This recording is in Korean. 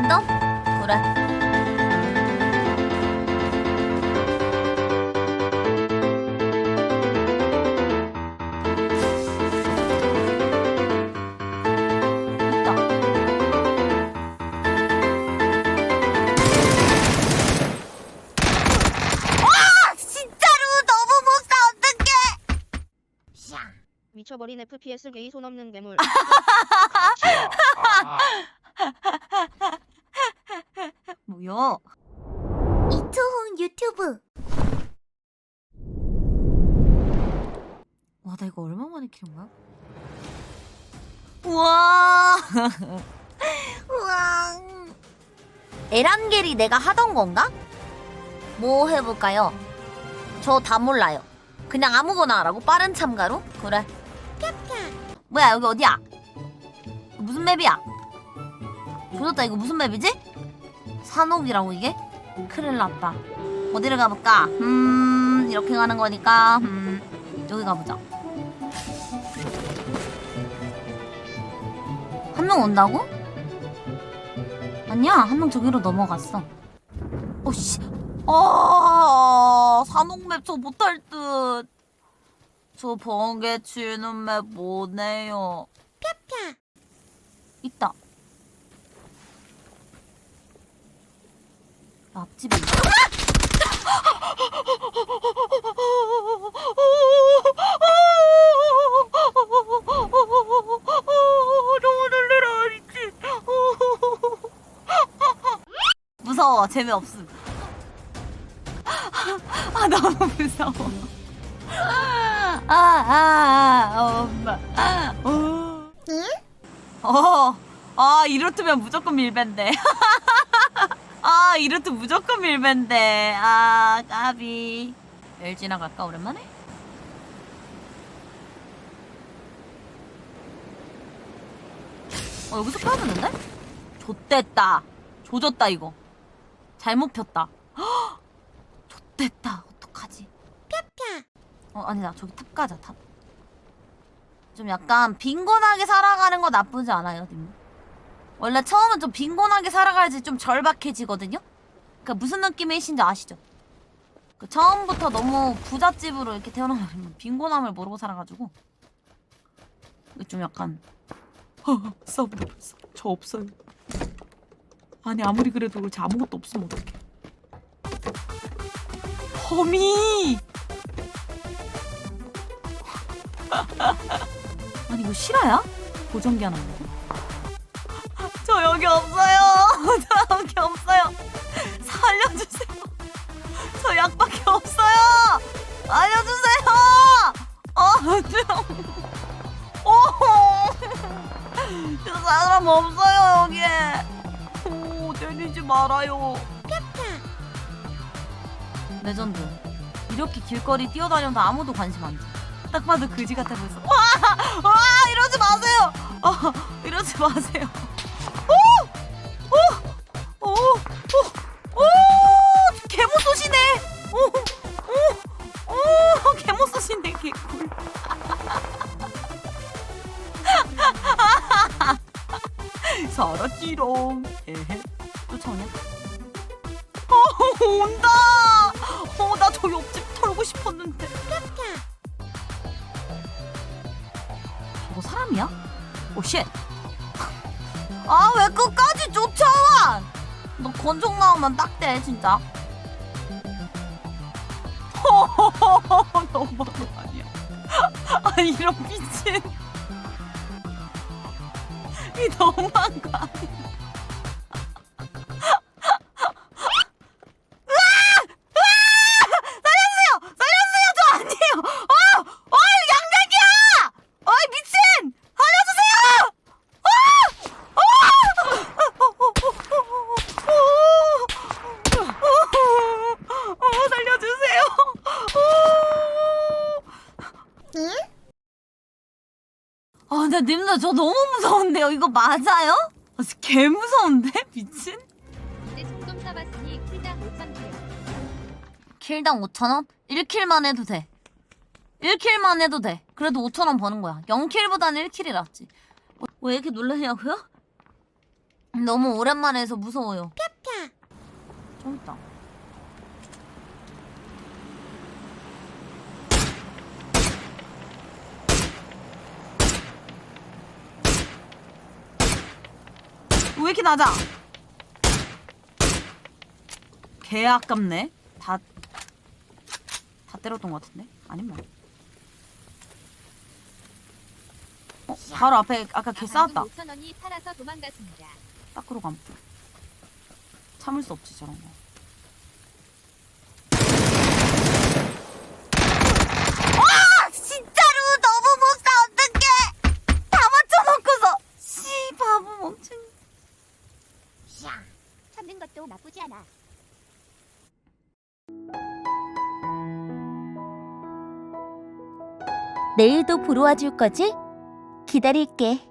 랜덤? 그래. 아. 미쳐버린 FPS 게이 손 없는 괴물. 뭐야? 이초훈 유튜브. 와, 나 이거 얼마 만에 키는 거야? 우와. 우와. 에란겔이 내가 하던 건가? 뭐 해볼까요? 저 다 몰라요. 그냥 아무거나 하라고 빠른 참가로? 그래. 뭐야 여기 어디야? 무슨 맵이야? 조졌다 이거 무슨 맵이지? 산옥이라고 이게? 큰일 났다. 어디를 가볼까? 음 이렇게 가는 거니까 음 여기 가보자. 한 명 온다고? 아니야 한 명 저기로 넘어갔어. 오씨. 아 산옥맵 저 못할 듯. 저 번개 치는 맵 뭐네요. 펴펴. 있다. 앞집에. 너무 놀래라 미친. 무서워 재미없음. 아 너무 무서워. 아, 아, 아, 엄마. 어. 어, 아, 이렇다면 무조건 밀밴데. 아, 이렇다 무조건 밀밴데. 아, 까비. LG나 갈까, 오랜만에? 어, 여기서 되는데? 좆됐다. 조졌다, 이거. 잘못 폈다. 헉! 좆됐다. 어떡하지? 어 아니다 저기 탑 가자 탑. 좀 약간 빈곤하게 살아가는 거 나쁘지 않아요, 님. 원래 처음은 좀 빈곤하게 살아가야지 좀 절박해지거든요. 그러니까 무슨 느낌이신지 아시죠? 그 처음부터 너무 부잣집으로 이렇게 태어나면 빈곤함을 모르고 살아가지고 좀 약간 허 싸우다 벌써 저 없어요. 아니 아무리 그래도 그렇지 아무것도 없으면 어떡해. 허미. 아니 이거 실화야? 보정기 하나 있는데? 저 여기 없어요. 저 여기 없어요. 살려주세요. 저 약밖에 없어요. 알려주세요. 어, 저, 어, 저 사람 없어요 여기에. 오, 때리지 말아요. 레전드. 이렇게 길거리 뛰어다녀도 아무도 관심 안 줘. 딱 봐도 그지 같아 보였어. 와! 와! 이러지 마세요! 어, 이러지 마세요. 살았지롱. 에헤. 쫓아오냐? 어, 온다! 어, 나 저 옆집 털고 싶었는데. 저거 사람이야? 오, 쉣. 아, 왜 끝까지 쫓아와? 너 권총 나오면 딱대, 진짜. 너무한 거 아니야? 아니, 이런 미친. 이 너무한 거 아니야? 아, 근데 님들 저 너무 무서운데요? 이거 맞아요? 아, 개 무서운데? 미친? 이제 총좀 사봤으니 킬당 5천 킬. 킬당 5,000원? 1킬만 해도 돼. 1킬만 해도 돼. 그래도 5,000원 버는 거야. 0킬보다는 1킬이 낫지. 어, 왜 이렇게 놀라냐고요? 너무 오랜만에 해서 무서워요. 펴펴. 좀 있다. 왜 이렇게 낮아? 개 아깝네. 다, 다 때렸던 것 같은데? 아니 뭐. 어, 바로 앞에 아까 개 싸웠다. 5천 원이 팔아서 도망갔습니다. 딱으로 감. 참을 수 없지 저런 거. 야, 찾는 것도 나쁘지 않아. 내일도 보러 와줄 거지? 기다릴게.